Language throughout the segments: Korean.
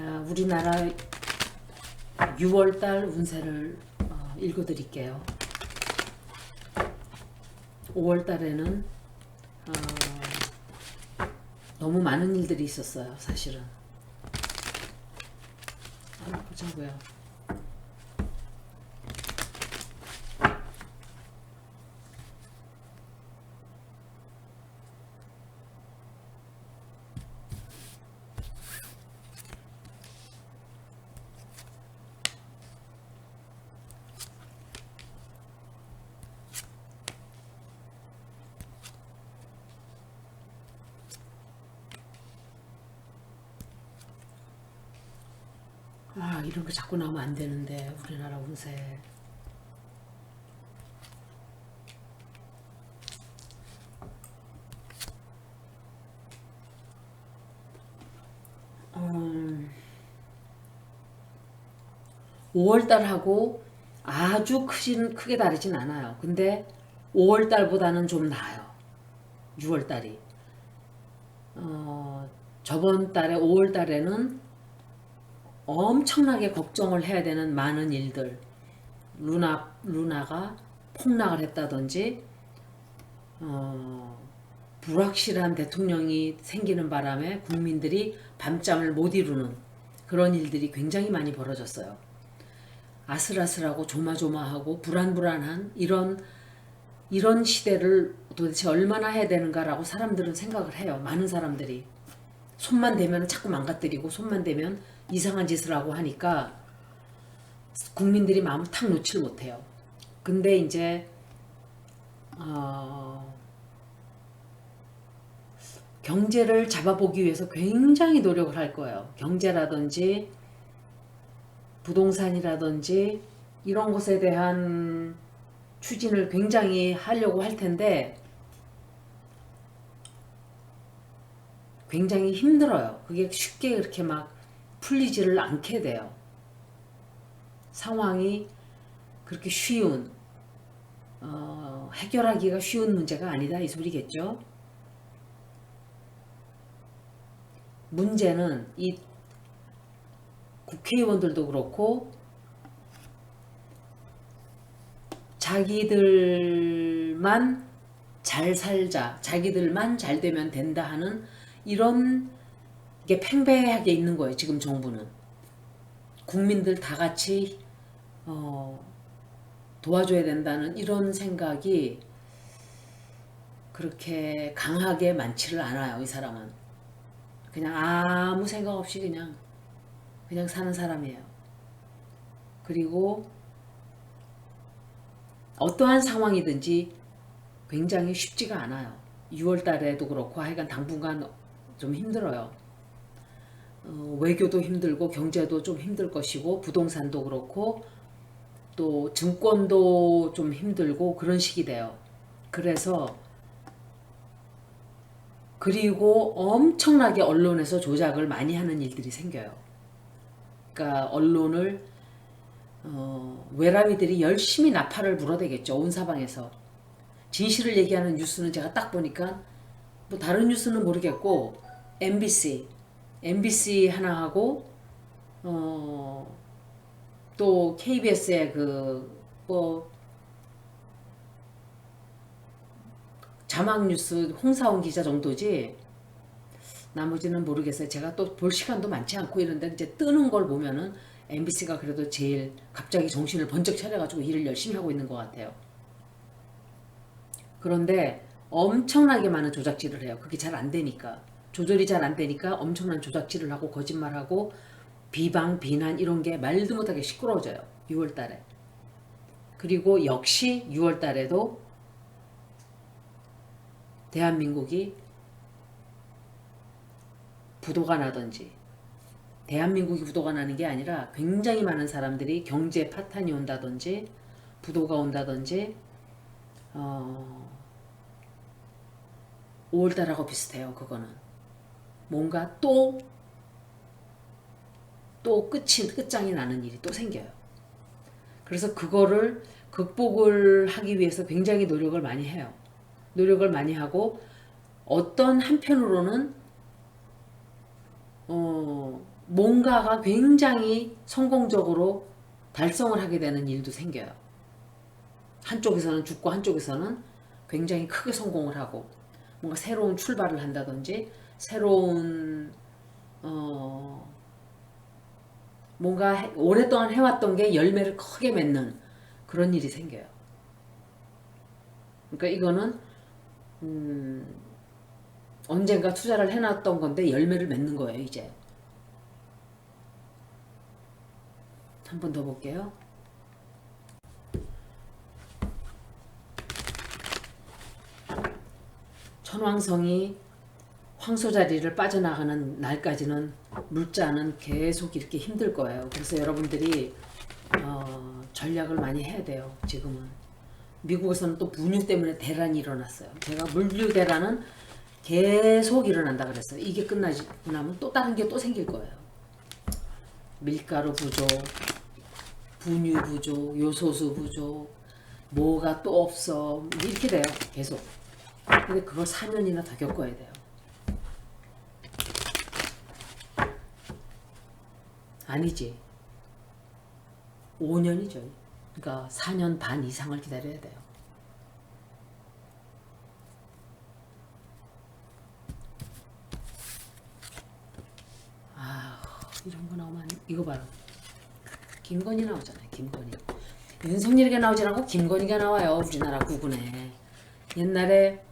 아, 우리나라 6월달 운세를 어, 읽어드릴게요. 5월달에는 어, 너무 많은 일들이 있었어요, 사실은. 한번 보자고요. 아, 이런 거 자꾸 나오면 안 되는데, 우리나라 운세. 음, 5월달하고 아주 크진, 크게 다르진 않아요. 근데 5월달보다는 좀 나아요. 6월달이. 어, 저번 달에 5월달에는 엄청나게 걱정을 해야 되는 많은 일들. 루나, 루나가 폭락을 했다든지, 어, 불확실한 대통령이 생기는 바람에 국민들이 밤잠을 못 이루는 그런 일들이 굉장히 많이 벌어졌어요. 아슬아슬하고 조마조마하고 불안불안한 이런 이런 시대를 도대체 얼마나 해야 되는가라고 사람들은 생각을 해요. 많은 사람들이 손만 대면 자꾸 망가뜨리고 손만 대면 이상한 짓을 하고 하니까 국민들이 마음을 탁 놓질 못해요. 근데 이제 어, 경제를 잡아보기 위해서 굉장히 노력을 할 거예요. 경제라든지 부동산이라든지 이런 것에 대한 추진을 굉장히 하려고 할 텐데 굉장히 힘들어요. 그게 쉽게 그렇게 막 풀리지를 않게 돼요. 상황이 그렇게 쉬운 어, 해결하기가 쉬운 문제가 아니다 이 소리겠죠. 문제는 이 국회의원들도 그렇고 자기들만 잘 살자, 자기들만 잘 되면 된다 하는 이런 게 팽배하게 있는 거예요. 지금 정부는 국민들 다 같이 어, 도와줘야 된다는 이런 생각이 그렇게 강하게 많지를 않아요. 이 사람은 그냥 아무 생각 없이 그냥 그냥 사는 사람이에요. 그리고 어떠한 상황이든지 굉장히 쉽지가 않아요. 6월 달에도 그렇고 하여간 당분간 좀 힘들어요. 어, 외교도 힘들고 경제도 좀 힘들 것이고 부동산도 그렇고 또 증권도 좀 힘들고 그런 식이 돼요. 그래서 그리고 엄청나게 언론에서 조작을 많이 하는 일들이 생겨요. 그러니까 언론을 어, 외람이들이 열심히 나팔을 불어대겠죠. 온 사방에서. 진실을 얘기하는 뉴스는 제가 딱 보니까 뭐 다른 뉴스는 모르겠고 MBC, MBC 하나 하고 어, 또 KBS의 그뭐 자막 뉴스 홍사원 기자 정도지 나머지는 모르겠어요. 제가 또 볼 시간도 많지 않고 이런데 이제 뜨는 걸 보면은 MBC가 그래도 제일 갑자기 정신을 번쩍 차려가지고 일을 열심히 하고 있는 것 같아요. 그런데 엄청나게 많은 조작질을 해요. 그게 잘 안 되니까. 조절이 잘 안 되니까 엄청난 조작질을 하고 거짓말하고 비방, 비난 이런 게 말도 못하게 시끄러워져요. 6월 달에. 그리고 역시 6월 달에도 대한민국이 부도가 나든지 대한민국이 부도가 나는 게 아니라 굉장히 많은 사람들이 경제 파탄이 온다든지 부도가 온다든지 어, 5월달하고 비슷해요. 그거는 뭔가 또 또 끝이 끝장이 나는 일이 또 생겨요. 그래서 그거를 극복을 하기 위해서 굉장히 노력을 많이 해요. 노력을 많이 하고 어떤 한편으로는 어, 뭔가가 굉장히 성공적으로 달성을 하게 되는 일도 생겨요. 한쪽에서는 죽고 한쪽에서는 굉장히 크게 성공을 하고 뭔가 새로운 출발을 한다든지 새로운 어 뭔가 해- 오랫동안 해왔던 게 열매를 크게 맺는 그런 일이 생겨요. 그러니까 이거는 음, 언젠가 투자를 해놨던 건데 열매를 맺는 거예요 이제. 한 번 더 볼게요. 천왕성이 황소 자리를 빠져나가는 날까지는 물자는 계속 이렇게 힘들 거예요. 그래서 여러분들이 어, 전략을 많이 해야 돼요. 지금은 미국에서는 또 분유 때문에 대란이 일어났어요. 제가 물류 대란은 계속 일어난다 그랬어요. 이게 끝나지 나면 또 다른 게 또 생길 거예요. 밀가루 부족, 분유 부족, 요소수 부족, 뭐가 또 없어 이렇게 돼요. 계속. 근데 그걸 4년이나 더 겪어야 돼요. 아니지. 5년이죠. 그러니까 4년 반 이상을 기다려야 돼요. 아, 이런 거 나오면 안- 이거 봐요. 김건희 나오잖아요. 김건희. 윤석열이가 나오지 않고 김건희가 나와요. 우리나라 국군에. 옛날에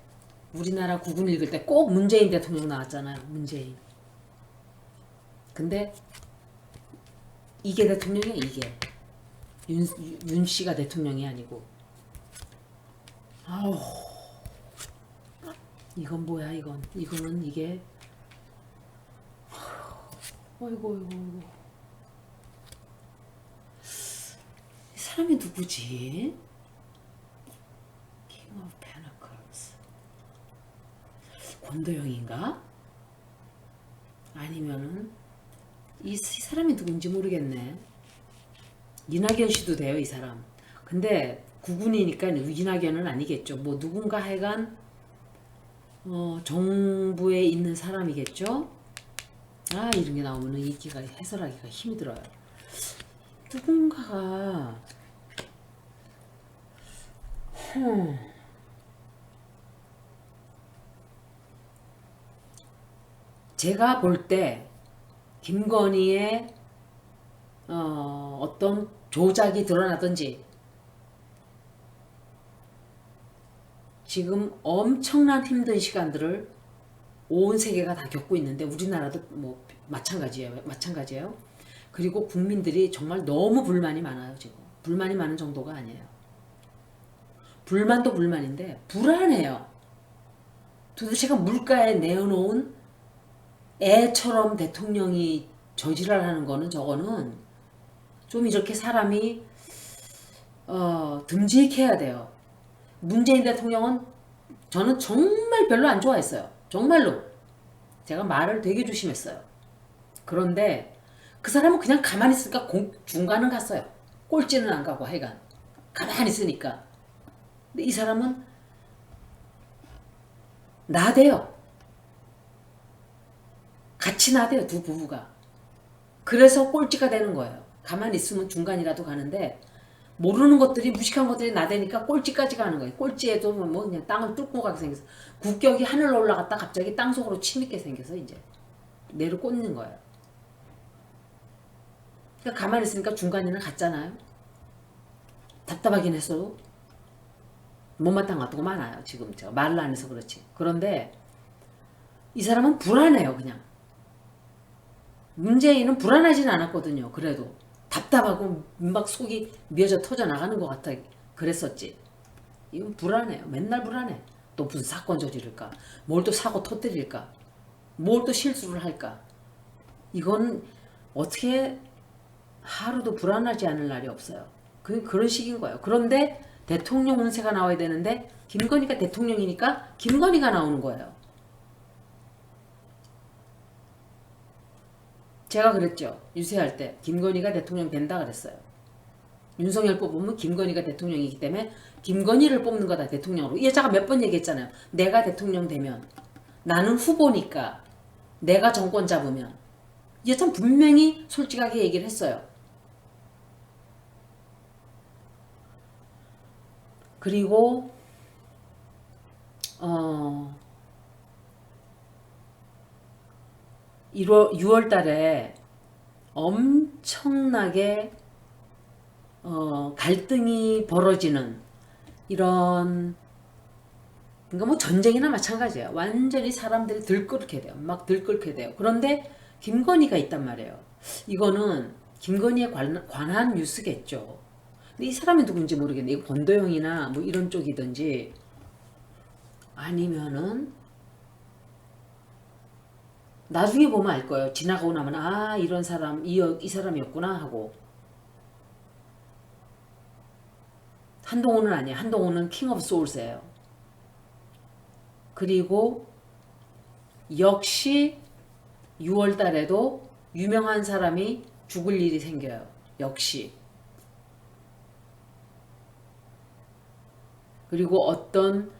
우리나라 국군 읽을 때 꼭 문재인 대통령 나왔잖아요. 문재인. 근데 이게 대통령이야 이게. 윤, 윤 씨가 대통령이 아니고. 아우. 이건 뭐야 이건. 이거는 이게. 어이구 어이구 어이구. 이 사람이 누구지? King of Pentacles. 권도영인가? 아니면은 이, 이 사람이 누군지 모르겠네. 이낙연 씨도 돼요, 이 사람. 근데 국군이니까 이낙연은 아니겠죠. 뭐 누군가 하여간 어, 정부에 있는 사람이겠죠. 아 이런 게 나오면은 읽기가 해설하기가 힘이 들어요. 누군가가 흠. 제가 볼 때 김건희의 어, 어떤 조작이 드러나든지 지금 엄청난 힘든 시간들을 온 세계가 다 겪고 있는데 우리나라도 뭐 마찬가지예요. 마찬가지예요. 그리고 국민들이 정말 너무 불만이 많아요, 지금. 불만이 많은 정도가 아니에요. 불만도 불만인데 불안해요. 도대체가 물가에 내어놓은 애처럼 대통령이 저지랄 하는 거는 저거는 좀 이렇게 사람이 어, 듬직해야 돼요. 문재인 대통령은 저는 정말 별로 안 좋아했어요. 정말로. 제가 말을 되게 조심했어요. 그런데 그 사람은 그냥 가만히 있으니까 공- 중간은 갔어요. 꼴찌는 안 가고 하여간. 가만히 있으니까. 근데 이 사람은 나대요. 같이 나대요, 두 부부가. 그래서 꼴찌가 되는 거예요. 가만히 있으면 중간이라도 가는데 모르는 것들이 무식한 것들이 나대니까 꼴찌까지 가는 거예요. 꼴찌에도 뭐 그냥 땅을 뚫고 가게 생겨서 국격이 하늘로 올라갔다 갑자기 땅 속으로 침입게 생겨서 이제 내로 꽂는 거예요. 그러니까 가만히 있으니까 중간에는 갔잖아요. 답답하긴 했어도 못마땅한 것도 많아요. 지금 말을 안 해서 그렇지. 그런데 이 사람은 불안해요. 그냥. 문재인은 불안하진 않았거든요. 그래도 답답하고 막 속이 미어져 터져 나가는 것 같아 그랬었지. 이건 불안해요. 맨날 불안해. 또 무슨 사건 저지를까? 뭘 또 사고 터뜨릴까? 뭘 또 실수를 할까? 이건 어떻게 하루도 불안하지 않을 날이 없어요. 그 그런 식인 거예요. 그런데 대통령 운세가 나와야 되는데 김건희가 대통령이니까 김건희가 나오는 거예요. 제가 그랬죠. 유세할 때 김건희가 대통령 된다 그랬어요. 윤석열 뽑으면 김건희가 대통령이기 때문에 김건희를 뽑는 거다 대통령으로. 이 여자가 몇 번 얘기했잖아요. 내가 대통령 되면 나는 후보니까 내가 정권 잡으면 이 여자는 분명히 솔직하게 얘기를 했어요. 그리고 어 1월 6월 달에 엄청나게 어, 갈등이 벌어지는 이런 그러니까 뭐 전쟁이나 마찬가지예요. 완전히 사람들이 들끓게 돼요. 막 들끓게 돼요. 그런데 김건희가 있단 말이에요. 이거는 김건희에 관, 관한 뉴스겠죠. 근데 이 사람이 누군지 모르겠네. 이거 권도영이나 뭐 이런 쪽이든지 아니면은 나중에 보면 알 거예요. 지나가고 나면 아 이런 사람 이, 이 사람이었구나 하고 한동훈은 아니에요. 한동훈은 킹 오브 소울스예요. 그리고 역시 6월 달에도 유명한 사람이 죽을 일이 생겨요. 역시. 그리고 어떤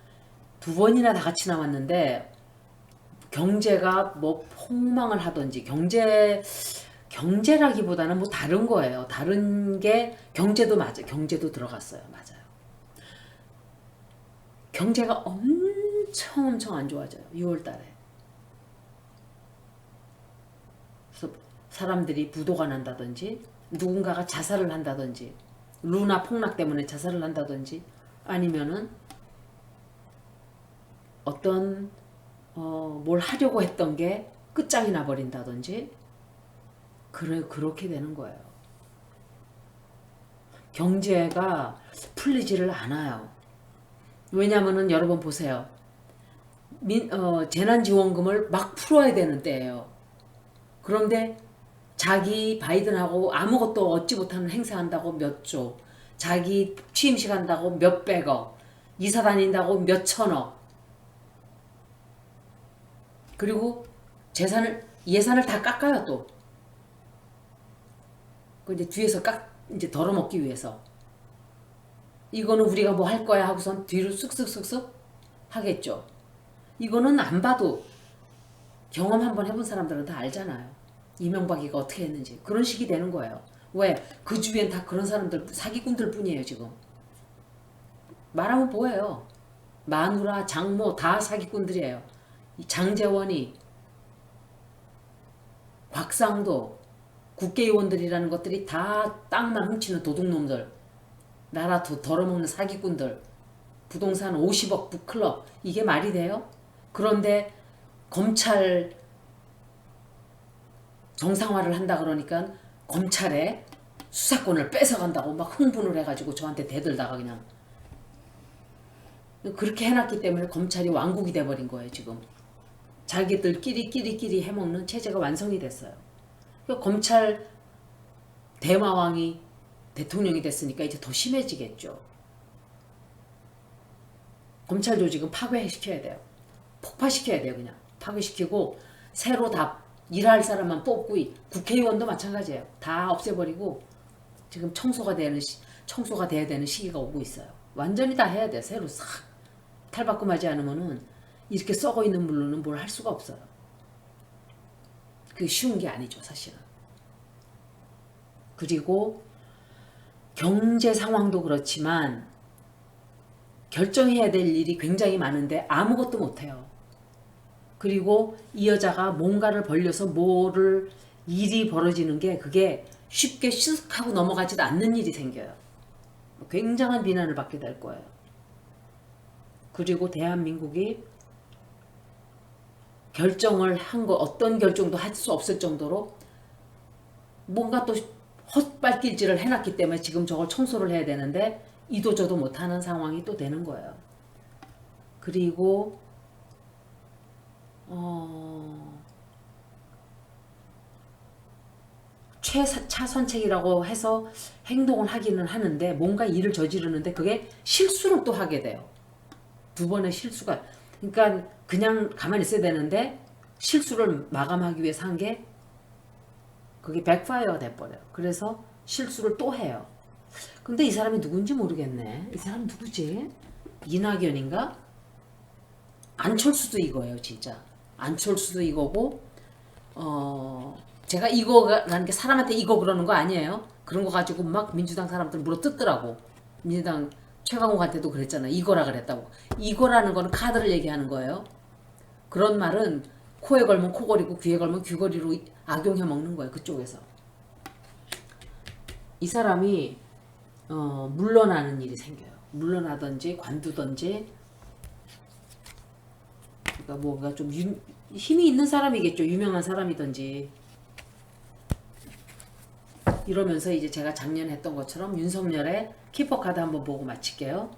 두 번이나 다 같이 나왔는데 경제가 뭐 폭망을 하든지 경제 경제라기보다는 뭐 다른 거예요. 다른 게 경제도 맞아. 경제도 들어갔어요. 맞아요. 경제가 엄청 엄청 안 좋아져요. 6월 달에. 그래서 사람들이 부도가 난다든지 누군가가 자살을 한다든지 루나 폭락 때문에 자살을 한다든지 아니면은 어떤 어, 뭘 하려고 했던 게 끝장이 나 버린다든지 그래 그렇게 되는 거예요. 경제가 풀리지를 않아요. 왜냐면은 여러분 보세요. 민, 어, 재난지원금을 막 풀어야 되는 때예요. 그런데 자기 바이든하고 아무것도 얻지 못하는 행사한다고 몇 조, 자기 취임식 한다고 몇백억, 이사 다닌다고 몇천억, 그리고 재산을 예산을 다 깎아요 또. 그 이제 뒤에서 깎 이제 덜어먹기 위해서. 이거는 우리가 뭐 할 거야 하고선 뒤로 쓱쓱쓱쓱 하겠죠. 이거는 안 봐도 경험 한번 해본 사람들은 다 알잖아요. 이명박이가 어떻게 했는지 그런 식이 되는 거예요. 왜? 그 주위엔 다 그런 사람들 사기꾼들 뿐이에요 지금. 말하면 뭐예요? 마누라, 장모 다 사기꾼들이에요. 이 장재원이 곽상도 국회의원들이라는 것들이 다 땅만 훔치는 도둑놈들 나라 더 덜어먹는 사기꾼들 부동산 50억 북클럽 이게 말이 돼요? 그런데 검찰 정상화를 한다 그러니까 검찰에 수사권을 뺏어간다고 막 흥분을 해가지고 저한테 대들다가 그냥 그렇게 해놨기 때문에 검찰이 왕국이 돼버린 거예요 지금 자기들끼리 끼리끼리 해먹는 체제가 완성이 됐어요. 그러니까 검찰 대마왕이 대통령이 됐으니까 이제 더 심해지겠죠. 검찰 조직은 파괴시켜야 돼요. 폭파시켜야 돼요, 그냥. 파괴시키고 새로 다 일할 사람만 뽑고 국회의원도 마찬가지예요. 다 없애버리고 지금 청소가 되는 시, 청소가 돼야 되는 시기가 오고 있어요. 완전히 다 해야 돼요. 새로 싹 탈바꿈하지 않으면은 이렇게 썩어 있는 물로는 뭘 할 수가 없어요. 그게 쉬운 게 아니죠, 사실은. 그리고 경제 상황도 그렇지만 결정해야 될 일이 굉장히 많은데 아무것도 못해요. 그리고 이 여자가 뭔가를 벌려서 뭐를 일이 벌어지는 게 그게 쉽게 슉 하고 넘어가지도 않는 일이 생겨요. 굉장한 비난을 받게 될 거예요. 그리고 대한민국이 결정을 한 거 어떤 결정도 할 수 없을 정도로 뭔가 또 헛발길질을 해놨기 때문에 지금 저걸 청소를 해야 되는데 이도저도 못하는 상황이 또 되는 거예요. 그리고 어, 최차선책이라고 해서 행동을 하기는 하는데 뭔가 일을 저지르는데 그게 실수를 또 하게 돼요. 두 번의 실수가 그러니까 그냥 가만히 있어야 되는데 실수를 마감하기 위해서 한 게 그게 백파이어 돼버려요. 그래서 실수를 또 해요. 근데 이 사람이 누군지 모르겠네. 이 사람 누구지? 이낙연인가? 안철수도 이거예요, 진짜. 안철수도 이거고, 어, 제가 이거라는 게 사람한테 이거 그러는 거 아니에요? 그런 거 가지고 막 민주당 사람들 물어 뜯더라고. 민주당 최강욱한테도 그랬잖아. 이거라 그랬다고. 이거라는 거는 카드를 얘기하는 거예요. 그런 말은 코에 걸면 코걸이고 귀에 걸면 귀걸이로 악용해 먹는 거예요. 그쪽에서. 이 사람이 어, 물러나는 일이 생겨요. 물러나든지 관두든지 그러니까 뭔가 좀 유- 힘이 있는 사람이겠죠. 유명한 사람이든지 이러면서 이제 제가 작년에 했던 것처럼 윤석열의 키퍼 카드 한번 보고 마칠게요.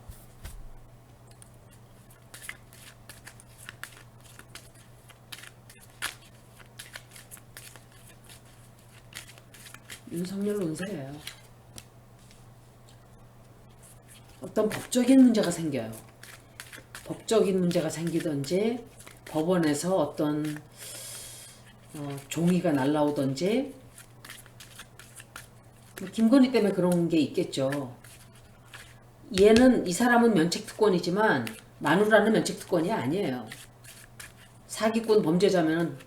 윤석열 운세예요. 어떤 법적인 문제가 생겨요. 법적인 문제가 생기든지 법원에서 어떤 어, 종이가 날라오든지 뭐 김건희 때문에 그런 게 있겠죠. 얘는 이 사람은 면책특권이지만 마누라는 면책특권이 아니에요. 사기꾼 범죄자면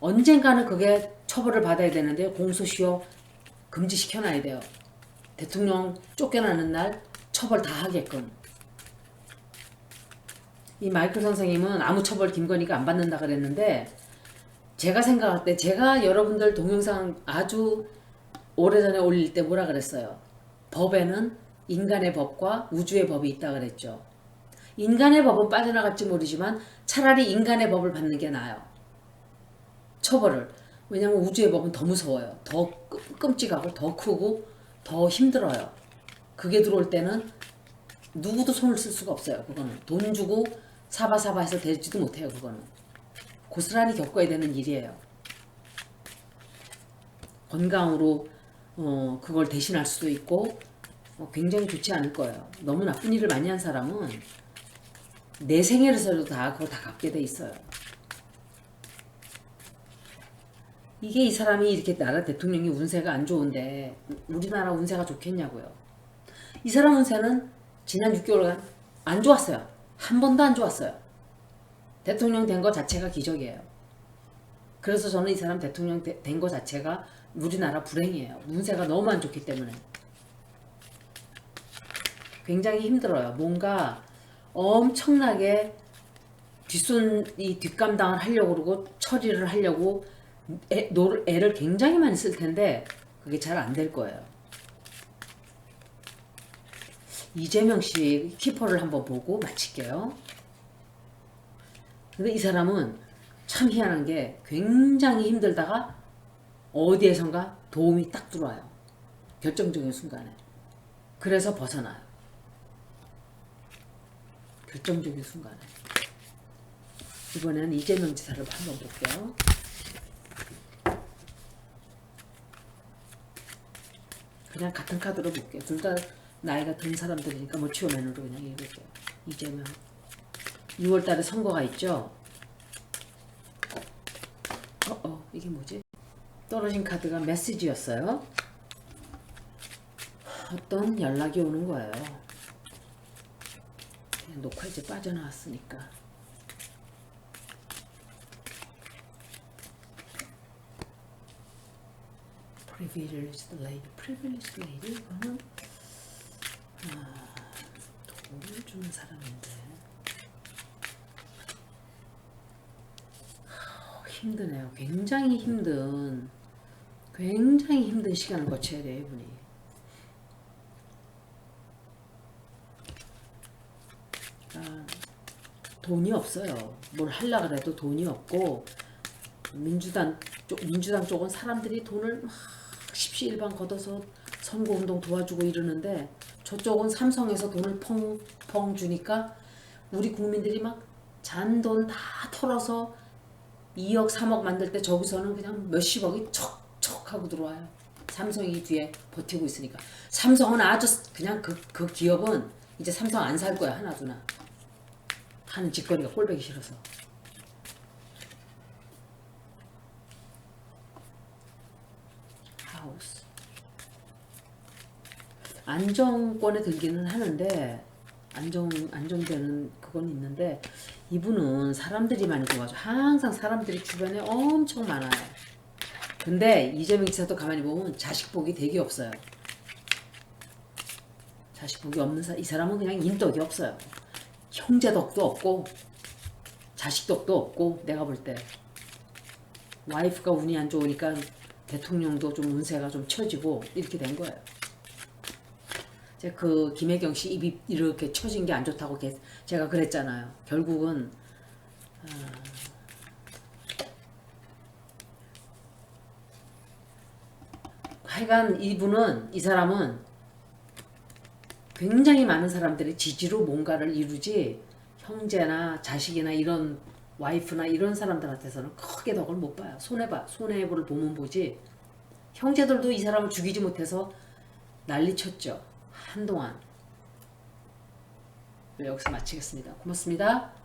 언젠가는 그게 처벌을 받아야 되는데 공소시효 금지시켜놔야 돼요. 대통령 쫓겨나는 날 처벌 다 하게끔. 이 마이클 선생님은 아무 처벌 김건희가 안 받는다 그랬는데 제가 생각할 때 제가 여러분들 동영상 아주 오래전에 올릴 때 뭐라 그랬어요? 법에는 인간의 법과 우주의 법이 있다 그랬죠. 인간의 법은 빠져나갈지 모르지만 차라리 인간의 법을 받는 게 나아요. 처벌을. 왜냐면 우주의 법은 더 무서워요. 더 끔- 끔찍하고 더 크고 더 힘들어요. 그게 들어올 때는 누구도 손을 쓸 수가 없어요. 그거는 돈 주고 사바사바 해서 되지도 못해요. 그거는 고스란히 겪어야 되는 일이에요. 건강으로 어, 그걸 대신할 수도 있고 어, 굉장히 좋지 않을 거예요. 너무 나쁜 일을 많이 한 사람은 내 생애에서도 다 그거 다 갚게 돼 있어요. 이게 이 사람이 이렇게 나라 대통령이 운세가 안 좋은데 우리나라 운세가 좋겠냐고요. 이 사람 운세는 지난 6개월간 안 좋았어요. 한 번도 안 좋았어요. 대통령 된 거 자체가 기적이에요. 그래서 저는 이 사람 대통령 된 거 자체가 우리나라 불행이에요. 운세가 너무 안 좋기 때문에. 굉장히 힘들어요. 뭔가 엄청나게 뒷손 이 뒷감당을 하려고 그러고 처리를 하려고 애, 노를, 애를 굉장히 많이 쓸 텐데 그게 잘 안 될 거예요. 이재명 씨 키퍼를 한번 보고 마칠게요. 근데 이 사람은 참 희한한 게 굉장히 힘들다가 어디에선가 도움이 딱 들어와요. 결정적인 순간에. 그래서 벗어나요. 결정적인 순간에. 이번에는 이재명 지사를 한번 볼게요. 그냥 같은 카드로 볼게요. 둘 다 나이가 든 사람들이니까 뭐 치워맨으로 그냥 읽을게요. 이재명. 6월 달에 선거가 있죠? 어, 어, 이게 뭐지? 떨어진 카드가 메시지였어요. 어떤 연락이 오는 거예요. 녹화 이제 빠져나왔으니까. privileged lady, privileged lady 이거는 아, 돈을 주는 사람인데 아, 힘드네요. 굉장히 힘든 굉장히 힘든 시간을 거쳐야 돼요, 이분이. 돈이 없어요. 뭘 하려 그래도 돈이 없고 민주당 쪽 민주당 쪽은 사람들이 돈을 막 십시일반 걷어서 선거운동 도와주고 이러는데 저쪽은 삼성에서 돈을 펑펑 주니까 우리 국민들이 막 잔 돈 다 털어서 2억 3억 만들 때 저기서는 그냥 몇십억이 척척 하고 들어와요. 삼성이 뒤에 버티고 있으니까 삼성은 아주 그냥 그, 그 기업은 이제 삼성 안 살 거야 하나두나 하는 짓거리가 꼴보기 싫어서 하우스 안정권에 들기는 하는데 안정 안정되는 그건 있는데 이분은 사람들이 많이 도와줘 항상 사람들이 주변에 엄청 많아요 근데 이재명 지사도 가만히 보면 자식 복이 되게 없어요. 자식 복이 없는 사, 이 사람은 그냥 인덕이 없어요. 형제 덕도 없고 자식 덕도 없고 내가 볼 때 와이프가 운이 안 좋으니까 대통령도 좀 운세가 좀 처지고 이렇게 된 거예요. 그 김혜경 씨 입이 이렇게 처진 게 안 좋다고 게- 제가 그랬잖아요. 결국은 하여간 이분은 이 사람은 굉장히 많은 사람들의 지지로 뭔가를 이루지 형제나 자식이나 이런 와이프나 이런 사람들한테서는 크게 덕을 못 봐요. 손해봐 손해보를 보면 보지. 형제들도 이 사람을 죽이지 못해서 난리쳤죠. 한동안. 네, 여기서 마치겠습니다. 고맙습니다.